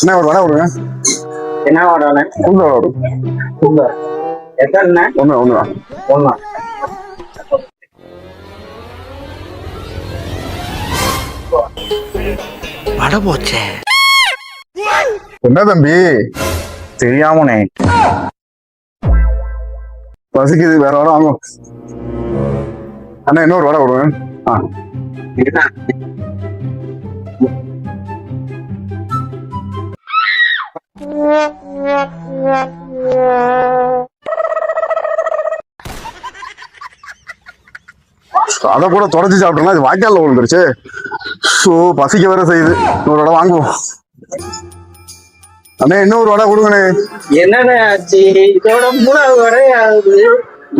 என்ன ஒரு வடை கொடுங்க என்ன வாடகை உள்ள வரும் எத்தனை ஒன்று ஒன்று ஒண்ணா வட போச்சே. என்ன தம்பி? தெரியாமனே பசிக்குது வேற வடை வாங்கும் அண்ணா இன்னொரு வடை கொடுங்க ஆ. அதை கூட தொடச்சி சாப்பிட்டோம்னா இது வாய்க்காலில் விழுந்துருச்சு. ஸோ பசிக்க வேற செய்யுது. இன்னொரு வடை வாங்குவோம். அண்ணே இன்னொரு வடை கொடுங்கண்ணே. என்னடா ஆச்சு? இதோட மூணாவது வரை ஆகுது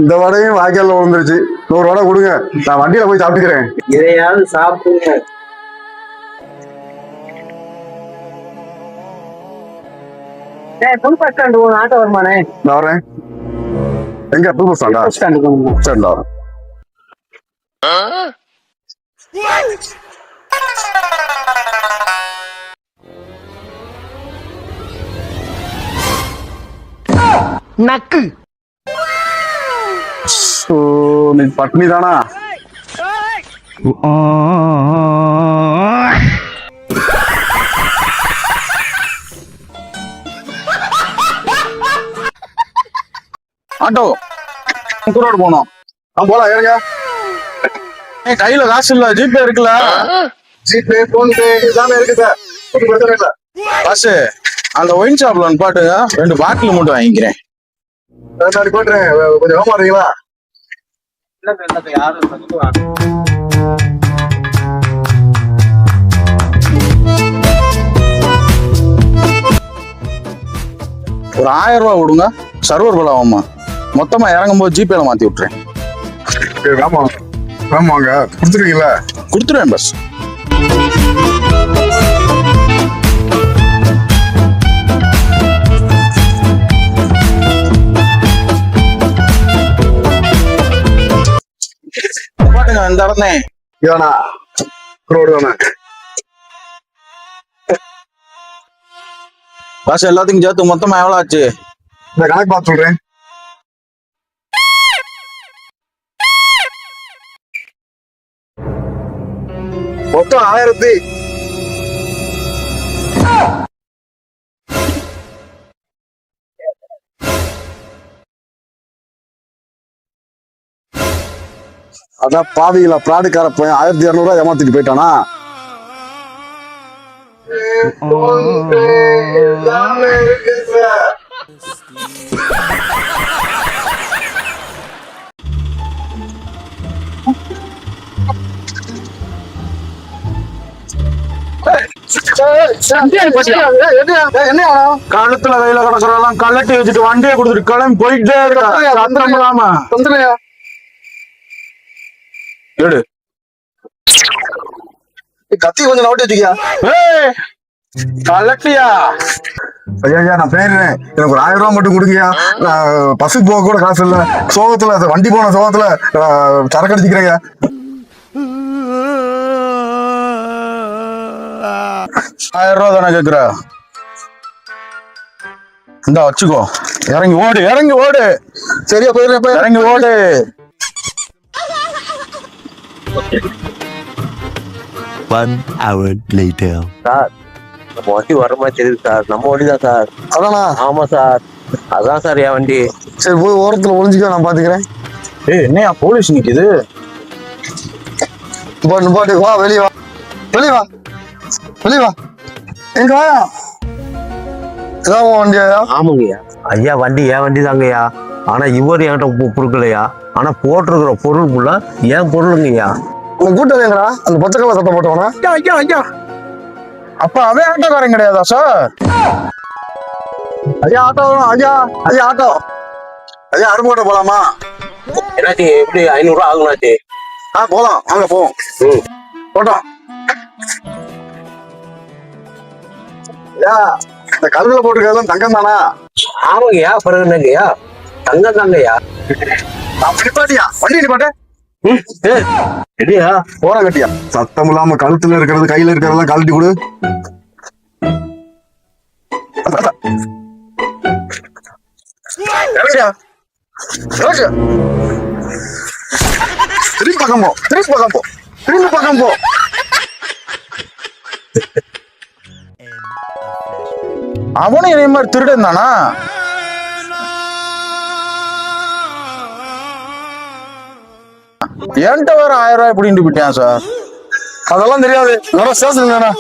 இந்த வடையும் வாய்க்காலில் விழுந்துருச்சு. இன்னொரு வடை கொடுங்க. நான் வண்டியில போய் சாப்பிட்டுக்கிறேன். இதையாவது சாப்பிடுங்க. புது பஸ் ஸ்டாண்டு போகணும் ஆட்டோ வருமானே நான் வரேன். எங்க? புது பஸ் ஸ்டாண்டா பஸ் ஸ்டாண்டு போகணும் சரி நான் வரேன் நக்கு. ஸோ நீ பட்னி தானா? ஆட்டோ. ரோடு போனோம் ஆ போலாம் ஏறுங்க ஏய் கையில காசு இல்ல ஜிபே இருக்குல்ல. ஜிபே போன்பே எல்லாமே இருக்கு சார் ஒன்றும் பிரச்சனை இல்லை. காசு அந்த ஒயின் ஷாப்ல ஒன்று பாட்டுங்க ரெண்டு பாட்டில் மட்டும் வாங்கிக்கிறேன். நான் போட்டுறேன். கொஞ்சம் யாரும் சொல்லுவாங்க ஒரு ஆயிரம் ரூபா கொடுங்க. சர்வர் பலாவம்மா மொத்தமா இறங்கும் போது ஜிபேல மாத்தி விட்டுறேன். வேகமா வாங்க கொடுத்துருவீங்களா கொடுத்துருவேன் பஸ் பாட்டுங்க இந்த இடமே இதானா ரோடு தானே? எல்லாத்துக்கும் சேர்த்து மொத்தமா எவ்வளவு ஆச்சு? இந்த கணக்கு பார்த்து சொல்றேன். மொத்தம் ஆயிரத்தி அதான் பாவிகளா பிராடுக்கார பையன் ஆயிரத்தி இரநூறுவா ஏமாத்திட்டு போயிட்டானா? கழுத்துல கையில கிடக்குறதெல்லாம் கலட்டி வச்சுட்டு வண்டியை கொடுத்துட்டு கிளம்பி போயிட்டே இருக்கா. சத்தம் இல்லாம. எடு. கத்தி கொஞ்சம் நோட்டி வச்சுக்கியா? ஏய், கலட்டியா ஐயா நான் பேருறேன். எனக்கு ஒரு ஆயிரம் ரூபாய் மட்டும் கொடுங்கய்யா. நான் பஸ்ஸுக்கு போக கூட காசு இல்ல. சோகத்துல வண்டி போன சோகத்துல சரக்கு அடிச்சுக்கிறேங்க ஆயிரம் ரூபா தானே கேக்குற? இந்தா வச்சுக்கோ. இறங்கி ஓடு இறங்கி ஓடு. சரியா போயிடுறேன் போய் இறங்கி ஓடு. One hour later. சார் நம்ம வண்டி வர மாதிரி தெரியுது சார். நம்ம வண்டி தான் சார். அதானா? ஆமா சார். அதான் சார் என் வண்டி. சரி போய் ஓரத்துல ஒளிஞ்சுக்க நான் பாத்துக்கிறேன். ஏய் என்னையா போலீஸ் நிக்குது? பாட்டு பாட்டு வா வெளியே வா. வெளியே வா. வெளியே வா எங்க வாயா? இதான் உன் வண்டியா ஆமாங்கய்யா. ஐயா வண்டி என் வண்டி தாங்கய்யா. ஆனா இவர் என்கிட்ட கொடுக்கலையா? ஆனா போட்டிருக்கிற பொருள் ஃபுல்லா என் பொருளுங்கய்யா. உன் கூட்டம் எங்கடா அந்த பச்சை கலர் சட்டை போட்டவனா? ஐயா ஐயா ஐயா. அப்ப அவன் ஆட்டோக்காரன் கிடையாதா சார் ஐயா ஆட்டோ வரும். ஐயா ஐயா ஆட்டோ. ஐயா அரும்போட்ட போலாமா? என்னாச்சு எப்படி ஐநூறு ரூபா ஆகுனாச்சு? ஆ போலாம். வாங்க போவோம். போட்டோம். இந்த கருவில போட்டுருக்கதெல்லாம் தங்கம் தானா? ஆமாங்கய்யா பிறகு என்னங்கய்யா தங்கம் தாங்கய்யா. நிப்பாட்டியா வண்டி நிப்பாட்டு ரெடியா போற கட்டியா. சத்தம் இல்லாம கழுத்துல இருக்கிறது கையில இருக்கிறதெல்லாம் கழட்டி கொடு. திரும்பி பக்கம் போ. திரும்பி பக்கம் போ. திரும்பி பக்கம் போ. அவனும் இதே மாதிரி திருடன் தானா? என்கிட்ட வேற ஆயிரம் ரூபாய் பிடிட்டு போயிட்டான் சார். அதெல்லாம் தெரியாது. நல்லா ஸ்டேஷன் தானே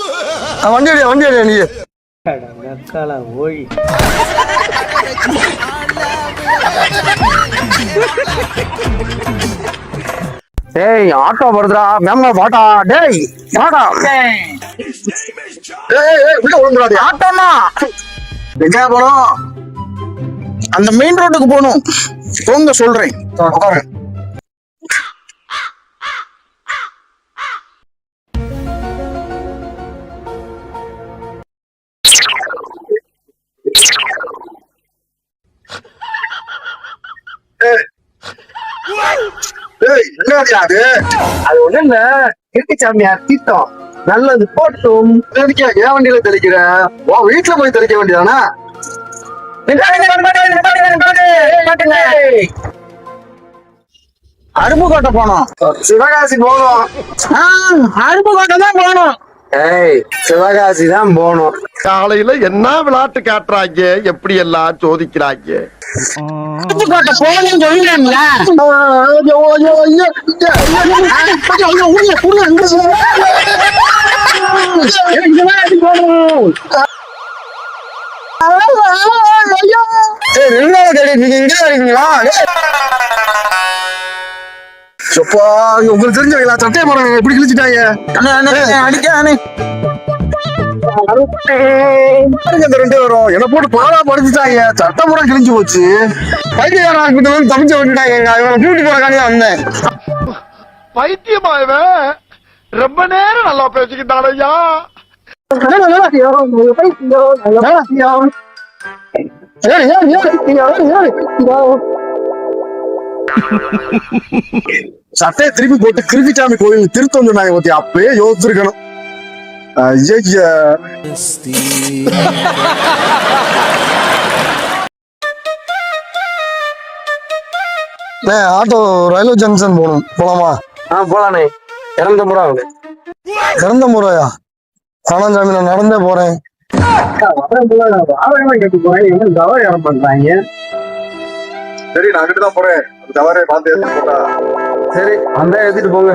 வண்டி அடியா வண்டி அடியா நீ. ஓழி டேய் ஆட்டோ வருதுடா. மேம் பாட்டா டேய் பாட்டா ஆட்டோண்ணா எங்க போனோம்? அந்த மெயின் ரோட்டுக்கு போகணும். போங்க சொல்றேன். என்னடி அது? அது ஒண்ணு இல்ல. இருக்கு சாமியார் தீர்த்தம். நல்லது. போட்டும். என் வண்டியில தெளிக்கிற? உன் வீட்டுல போய் தெளிக்க வேண்டியதானே? அருப்புக்கோட்டை போனோம். சிவகாசி போகணும் அருப்புக்கோட்டை தான் போகணும் ஏய் சிவகாசி தான் போகணும். காலையில என்ன விளையாட்டு காட்டுறாங்க? எப்படி எல்லாம் சோதிக்கிறாங்க? ரெண்டு நாள் நீங்க இங்கே? ஏய். எப்பா, உங்களுக்கு தெரிஞ்சவங்களா? சட்டையை போறாங்க இப்படி கிழிச்சிட்டாங்க. பாருங்க இந்த ரெண்டு பேரும். என்ன போட்டு பாடா படிச்சுட்டாங்க சட்டை பூரா கிழிஞ்சு போச்சு. பைத்தியக்காரா கிட்ட வந்து தப்பிச்சு விட்டுட்டாங்க. இவனை கூட்டி போறக்காண்டி வந்தேன். பைத்தியமா இவன் ரொம்ப நேரம் நல்லா பேசிக்கிட்டான் ஐயா. ஏறு. சட்டையை திருப்பி போட்டு கிருப்பிச்சாமி கோயில் திருத்தம் சொன்னாங்க பத்தி அப்பயே யோசிச்சிருக்கணும். ஆட்டோ ரயில்வே ஜங்ஷன் போகணும். போலாமா? ஆ போலானே இறந்த முறை ஆகுது இறந்த முறையா ஆனா சாமி நான் நடந்தே போறேன். சரி நான் அங்கிட்டு தான் போறேன். தவறே பார்த்து போட்டா சரி அந்த ஏத்திட்டு போங்க.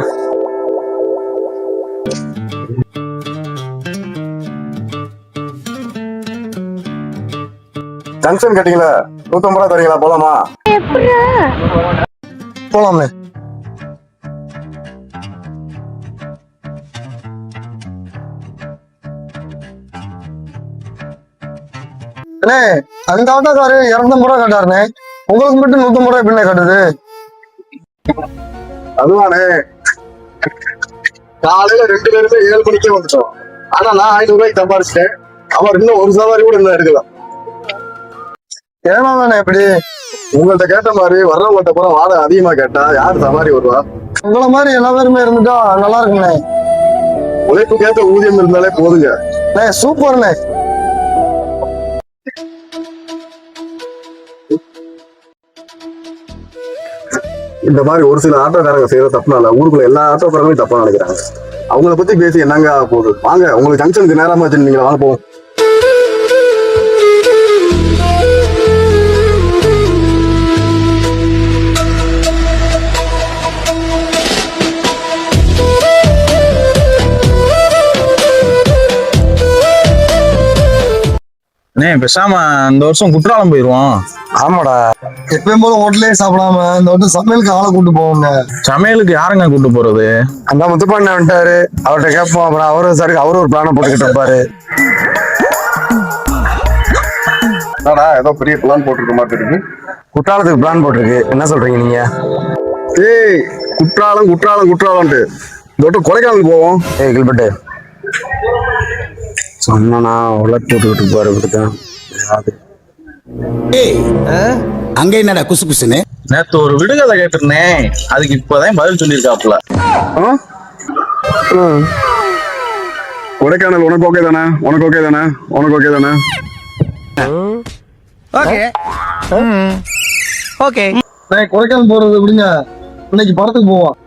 ஜங்ஷன் கட்டிங்களா நூத்தம்பது ரூபா தரீங்களா போலாமா? போலாமே அண்ணே அந்த ஆட்டோக்காரு இரநூத்தம்பது ரூபா கட்டாருண்ணே. உங்களுக்கு மட்டும் நூத்தம்பது ரூபா எப்படிண்ணே கட்டுது. அதுவானே. காலையில ரெண்டு பேருமே ஏழு மணிக்கே வந்துட்டோம். ஆனா நான் ஐநூறு ரூபாய்க்கு சம்பாரிச்சிட்டேன். அவர் இன்னும் ஒரு சவாரி கூட இன்னும் எடுக்கல ஏன்னா தானே எப்படி உங்கள்ட்ட கேட்ட மாதிரி வர்றவங்கள்ட்ட பூரா வாடகை அதிகமா கேட்டா யார் சவாரி வருவா? உங்களை மாதிரி எல்லா பேருமே இருந்துட்டா நல்லா இருக்குண்ணே உழைப்புக்கேற்ற ஊதியம் இருந்தாலே போதுங்க. சூப்பர்ண்ணே இந்த மாதிரி ஒரு சில ஆட்டோக்காரங்க செய்யற தப்புனால ஊருக்குள்ள எல்லா ஆட்டோக்காரங்களும் தப்பா நினைக்கிறாங்க. அவங்கள பத்தி பேசி என்னங்க போகுது? வாங்க உங்களுக்கு ஜங்ஷனுக்கு நேரமா வச்சிருந்தீங்க வாங்க போவோம். பேசாம இந்த வருஷம் குற்றாலம் போயிருவோம். ஆமாடா. எப்பயும் போல ஹோட்டலே சாப்பிடாம இந்த வந்து சமையலுக்கு ஆளை கூட்டு போவோங்க சமையலுக்கு யாருங்க கூட்டு போறது? அந்த முத்துப்பாண்ட வந்துட்டாரு. அவர்கிட்ட கேட்போம். அப்புறம் அவரும் சரி அவரும் ஒரு பிளான போட்டுக்கிட்டு இருப்பாரு. என்னடா ஏதோ பெரிய பிளான் போட்டிருக்க மாதிரி இருக்கு குற்றாலத்துக்கு பிளான் போட்டிருக்கு. என்ன சொல்றீங்க நீங்க? ஏய் குற்றாலம் குற்றாலம் குற்றாலம்ட்டு. இந்த வட்டம் கொடைக்கானல் போவோம். ஏய் கில்பட்டு. சொன்னா உலக போட்டுக்கிட்டு போற இப்படிதான் ஏய் அங்க என்னடா குசு குசுன்னு? நேத்து ஒரு விடுகதை கேட்டிருந்தேன். அதுக்கு இப்பதான் பதில் சொல்லியிருக்காப்புல. ஆ? கொடைக்கானல் உனக்கு ஓகே தானே? உனக்கு ஓகே தானே? உனக்கு ஓகே. தானே நான் கொடைக்கானல் போறது எப்படிங்க இன்னைக்கு படத்துக்கு போவோம்.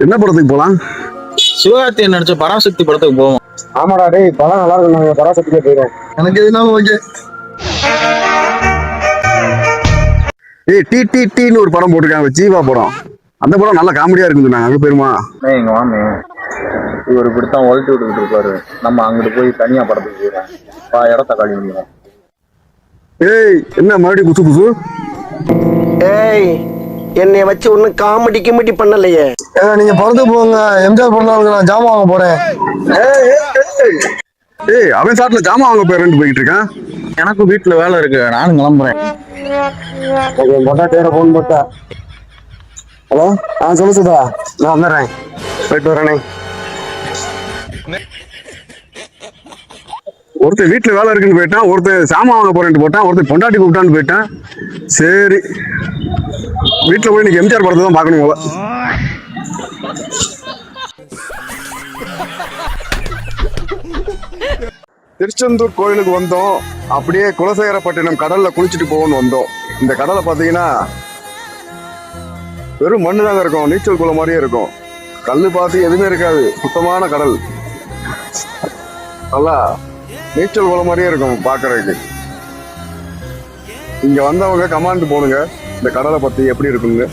என்ன படத்துக்கு போலாம்? சிவகார்த்தியை நடிச்ச பராசக்தி படத்துக்கு போவோம். ஆமாடா டேய் படம் நல்லா இருக்கும் நாங்க பராசக்திக்கே போயிடும் எனக்கு எதுனாலும் ஓகே ஏய் டி டி டின்னு ஒரு படம் போட்டிருக்காங்க. ஜீவா படம். அந்த படம் நல்ல காமெடியா இருக்குது நாங்க அங்க போயிருமா? எங்க மாமி இவர் இப்படித்தான் ஒழிச்சு விட்டுக்கிட்டு இருப்பாரு. நம்ம அங்கிட்டு போய் தனியா படத்துக்கு போயிடும் பா இடத்த காலி பண்ணிடுவோம். ஏய் என்ன மறுபடியும் குசு குசு ஏய் என்னை வச்சு ஒன்னும் காமெடி கிமெடி பண்ணலையே. ஏங்க நீங்க படத்துக்கு போங்க. எம்ஜிஆர் பிறந்தநாளுக்கு நான் ஜாமான் வாங்க போறேன். ஏய், ஏய், ஏய். ஏய் அவன் சாட்டில் ஜாமான் வாங்க போயிருந்து போயிட்டு இருக்கான். எனக்கும் வீட்டுல வேலை இருக்கு. நானும் கிளம்புறேன். பொட்டாட்டியோட போன் போட்டா. ஹலோ? ஆ சொல்லு சுதா. நான் வந்துடுறேன். போயிட்டு வரேனே ஒருத்தன் வீட்டுல வேலை இருக்குன்னு போயிட்டான் ஒருத்தன் சாமான் வாங்க போறேன்ட்டு போட்டான் ஒருத்தன் பொண்டாட்டி கூப்பிட்டான்னு போயிட்டான். சரி. வீட்டுல போய் இன்னைக்கு எம்ஜிஆர் படத்தை தான் பார்க்கணும் போல. திருச்செந்தூர் கோயிலுக்கு வந்தோம். அப்படியே குலசேகரப்பட்டினம் கடல்ல குளிச்சுட்டு போவோம்னு வந்தோம். இந்த கடலை பார்த்தீங்கன்னா வெறும் மண்ணு தாங்க இருக்கும். நீச்சல் குளம் மாதிரியே இருக்கும். கல் பார்த்து எதுவுமே இருக்காது. சுத்தமான கடல். நல்லா நீச்சல் குளம் மாதிரியே இருக்கும் பார்க்கறதுக்கு. இங்க வந்தவங்க கமாண்ட் போடுங்க. இந்த கடலை பத்தி எப்படி இருக்குங்க?